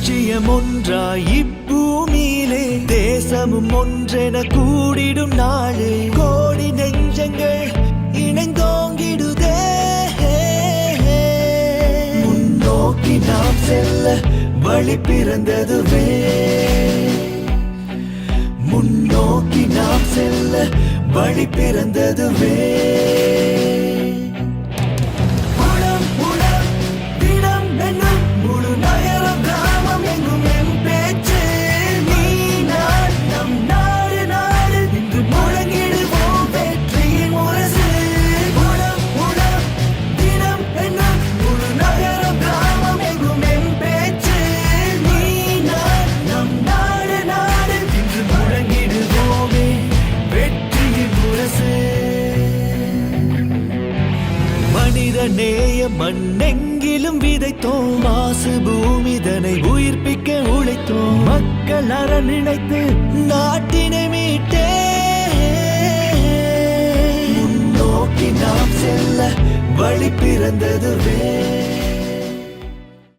லட்சியம் ஒன்றாய் இப்பூமியிலே தேசமும் ஒன்றென கூடிடும் நாளே. கோடி நெஞ்சங்கள் இணைந்தோங்கிடுதே. முன்னோக்கி நாம் செல்ல வழி பிறந்ததுவே. முன்னோக்கி நாம் செல்ல வழி பிறந்ததுவே. மனித நேய மண்ணெங்கிலும் விதைத்தோம். மாசு பூமிதனை உயிர்ப்பிக்க உழைத்தோம். மக்கள் அற நினைத்து நாட்டினை மீட்டே. நோக்கி நாம் செல்ல வழி பிறந்ததுவே.